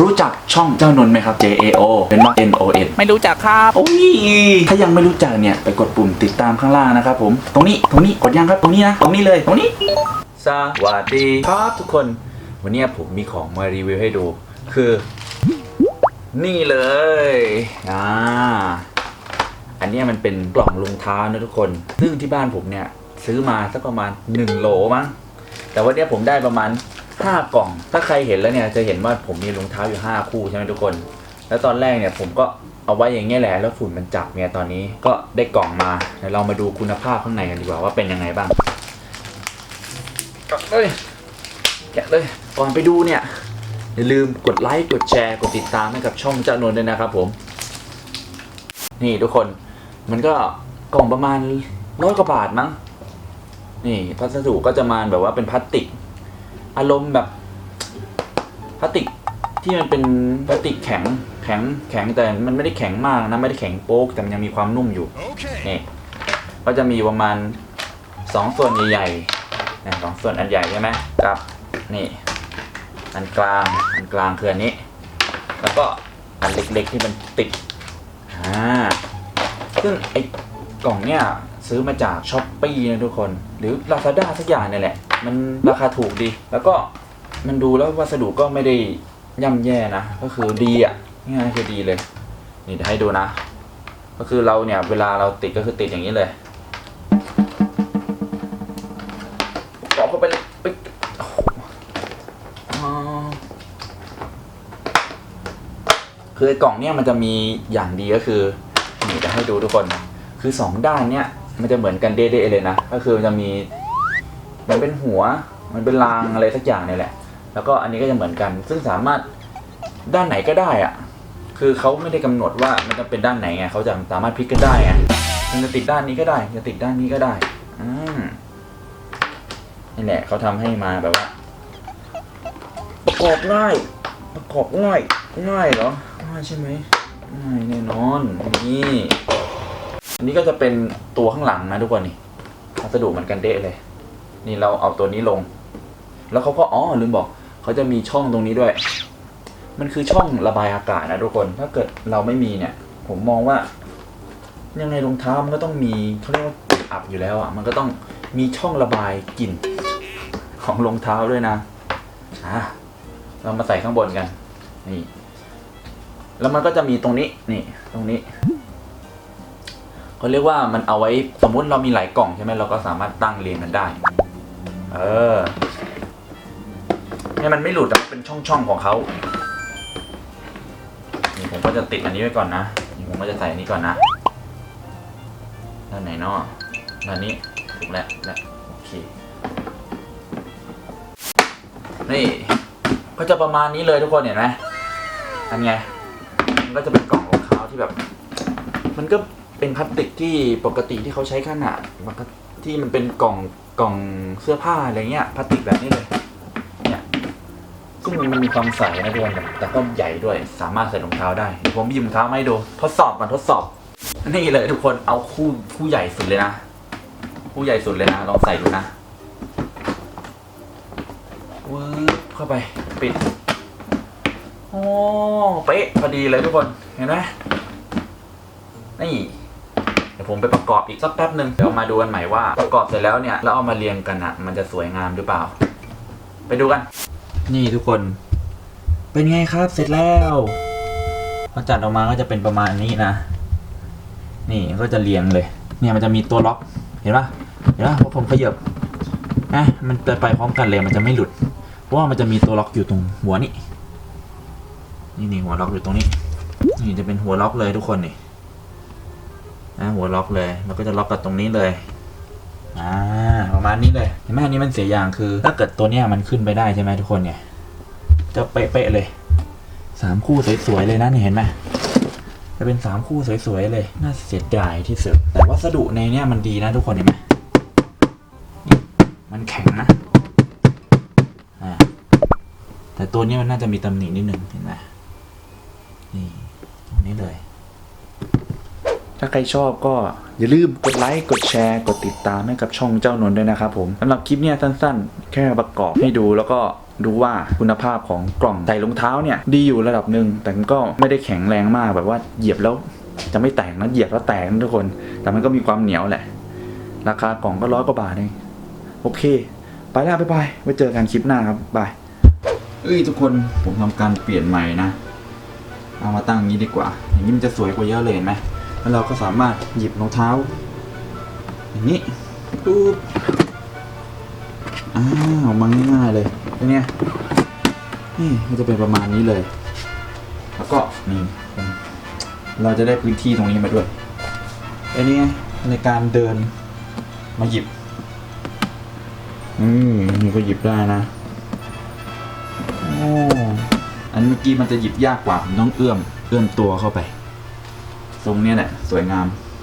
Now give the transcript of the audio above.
รู้จักช่องเจ้านนท์ไหมครับ J A O เป็นว่า N O N ไม่รู้จักครับ โอ้ย ถ้ายังไม่รู้จักเนี่ยไปกดปุ่มติดตามข้างล่างนะครับผม ตรงนี้ ตรงนี้ กดยังครับ ตรงนี้นะ ตรงนี้เลย ตรงนี้ สวัสดีครับทุกคน วันนี้ผมมีของมารีวิวให้ดู คือ นี่เลย อ่า อันเนี้ยมันเป็นกล่องรองเท้านะทุกคน ซึ่งที่บ้านผมเนี่ยซื้อมาสักประมาณ1โหลมั้ง แต่วันเนี้ยผมได้ประมาณ 5กล่อง ถ้าใครเห็นแล้วเนี่ยจะเห็นว่าผมมีรองเท้าอยู่5คู่ใช่ไหมทุกคน แล้วตอนแรกเนี่ยผมก็เอาไว้อย่างเงี้ยแหละแล้วฝุ่นมันจับเนี่ยตอนนี้ก็ได้กล่องมาเดี๋ยวเรามาดูคุณภาพข้างในกันดีกว่าว่าเป็นยังไงบ้างแกะเลยแกะเลยก่อนไปดูเนี่ยอย่าลืมกดไลค์กดแชร์กดติดตามให้กับช่องจานนท์ด้วยนะครับผม นี่ทุกคนมันก็กล่องประมาณร้อยกว่าบาทมั้งนี่พัสดุก็จะมาแบบว่าเป็นพลาสติก อารมณ์แบบพลาสติกที่มันเป็นพลาสติกแข็งแข็งแข็งแต่มันไม่ได้แข็งมากนะไม่ได้แข็งโป๊กแต่มันยังมีความนุ่มอยู่นี่ก็จะมีประมาณสองส่วนใหญ่ๆนะสองส่วนอันใหญ่ใช่ไหมกับนี่อันกลางอันกลางคืออันนี้ แล้วก็อันเล็กๆที่มันติดอ่าซึ่งไอ้กล่องเนี่ยซื้อมาจากช้อปปี้นะทุกคน หรือ Lazada สักอย่างเนี่ยแหละ มันราคาถูกดี แล้วก็มันดูแล้ววัสดุก็ไม่ได้ย่ำแย่นะ ก็คือดีอะง่ายคือดีเลย นี่เดี๋ยวให้ดูนะ ก็คือเราเนี่ยเวลาเราติดก็คือติดอย่างนี้เลยกรอเข้าไปเลยปึ๊กอ๋อคือไอ้กล่องเนี่ยมันจะมีอย่างดีก็คือนี่จะให้ดูทุกคน คือสองด้านเนี่ยมันจะเหมือนกันเด้ๆเลยนะ ก็คือมันจะมี มันเป็นหัว มันเป็นรางอะไรสักอย่างเนี่ยแหละ แล้วก็อันนี้ก็จะเหมือนกัน ซึ่งสามารถด้านไหนก็ได้อะคือเขาไม่ได้กำหนดว่ามันจะเป็นด้านไหนไงเขาจะสามารถพลิกกันได้ไงมันจะติดด้านนี้ก็ได้ จะติดด้านนี้ก็ได้อืมนี่แหละเขาทำให้มาแบบว่า ประกอบง่าย ประกอบง่ายง่ายเหรอง่ายใช่ไหมง่ายแน่นอนนี่อันนี้ก็จะเป็นตัวข้างหลังนะทุกคนนี่วัสดุเหมือนกันเดะเลย นี่เราเอาตัวนี้ลง แล้วเขาก็อ๋อลืมบอกเขาจะมีช่องตรงนี้ด้วย มันคือช่องระบายอากาศนะทุกคน ถ้าเกิดเราไม่มีเนี่ย ผมมองว่า ยังไงรองเท้ามันก็ต้องมีเขาเรียกว่าอับอยู่แล้วอะ มันก็ต้องมีช่องระบายกลิ่นของรองเท้าด้วยนะอะเรามาใส่ข้างบนกัน นี่ แล้วมันก็จะมีตรงนี้ นี่ ตรงนี้เขาเรียกว่ามันเอาไว้สมมุติเรามีหลายกล่องใช่ไหมเราก็สามารถตั้งเรียงกันได้ เออให้มันไม่หลุดอะเป็นช่องๆของเขานี่ผมก็จะติดอันนี้ไว้ก่อนนะนี่ผมก็จะใส่อันนี้ก่อนนะด้านไหนเนาะด้านนี้ถูกแล้วแล้วโอเคนี่ก็จะประมาณนี้เลยทุกคนเห็นไหมอันไงมันก็จะเป็นกล่องรองเท้าที่แบบ มันก็เป็นพลาสติกที่ปกติที่เขาใช้ขนาดที่มันเป็นกล่อง กล่องเสื้อผ้าอะไรเงี้ยพลาสติกแบบนี้เลย เนี่ยซึ่งมันมีความใสนะทุกคนแต่ก็ใหญ่ด้วยสามารถใส่รองเท้าได้เดี๋ยวผมหยิบรองเท้ามาให้ดูทดสอบก่อนทดสอบ นี่เลยทุกคนเอาคู่คู่ใหญ่สุดเลยนะคู่ใหญ่สุดเลยนะลองใส่ดูนะวืบเข้าไปปิดโอ้เป๊ะพอดีเลยทุกคนเห็นไหมนี่ เดี๋ยวผมไปประกอบอีกสักแป๊บหนึ่งเดี๋ยวมาดูกันใหม่ว่าประกอบเสร็จแล้วเนี่ยแล้วเอามาเรียงกันอะมันจะสวยงามหรือเปล่า ไปดูกัน นี่ทุกคน เป็นไงครับเสร็จแล้วพอจัดออกมาก็จะเป็นประมาณนี้นะ นี่ก็จะเรียงเลย เนี่ยมันจะมีตัวล็อกเห็นปะเห็นปะพอผมขยับนะมันจะไปพร้อมกันเลยมันจะไม่หลุด เพราะว่ามันจะมีตัวล็อกอยู่ตรงหัวนี่นี่นี่หัวล็อกอยู่ตรงนี้ นี่จะเป็นหัวล็อกเลยทุกคนนี่ นะหัวล็อกเลยแล้วก็จะล็อกกับตรงนี้เลยอ่าประมาณนี้เลยเห็นไหมอันนี้มันเสียอย่างคือ ถ้าเกิดตัวเนี้ยมันขึ้นไปได้ใช่ไหมทุกคนเนี่ยจะเป๊ะๆเลยสามคู่สวยๆเลยนะเห็นไหมจะเป็นสามคู่สวยๆเลย น่าเสียดายที่สุด แต่วัสดุในเนี้ยมันดีนะทุกคนเห็นไหมมันแข็งนะอ่าแต่ตัวเนี้ยมันน่าจะมีตำหนินิดหนึ่งเห็นไหมนี่ตรงนี้เลย ถ้าใครชอบก็อย่าลืมกดไลค์ กดแชร์ กดติดตามให้กับช่องเจ้านนด้วยนะครับผมสำหรับคลิปเนี้ยสั้นๆ แค่ประกอบให้ดูแล้วก็ดูว่าคุณภาพของกล่องใส่รองเท้าเนี่ยดีอยู่ระดับหนึ่งแต่มันก็ไม่ได้แข็งแรงมากแบบว่าเหยียบแล้วจะไม่แตกนะเหยียบแล้วแตกนะทุกคน แต่มันก็มีความเหนียวแหละ ราคากล่องก็ร้อยกว่าบาทเองโอเค ไปแล้วบ๊ายบายไว้เจอกันคลิปหน้าครับบายเอ้ยทุกคนผมทำการเปลี่ยนใหม่นะเอามาตั้งอย่างนี้ดีกว่า อย่างนี้มันจะสวยกว่าเยอะเลยเห็นไหม แล้วเราก็สามารถหยิบรองเท้า อย่างนี้ปุ๊บอ้าวออกมาง่ายๆเลยเป็นไงนี่มันจะเป็นประมาณนี้เลย แล้วก็นี่เราจะได้พื้นที่ตรงนี้มาด้วยอันนี้ในการเดินมาหยิบ อืมนี่ก็หยิบได้นะโอ้อันเมื่อกี้มันจะหยิบยากกว่าผมต้องเอื้อม เอื้อมตัวเข้าไป ตรงเนี้ยแหละ สวยงาม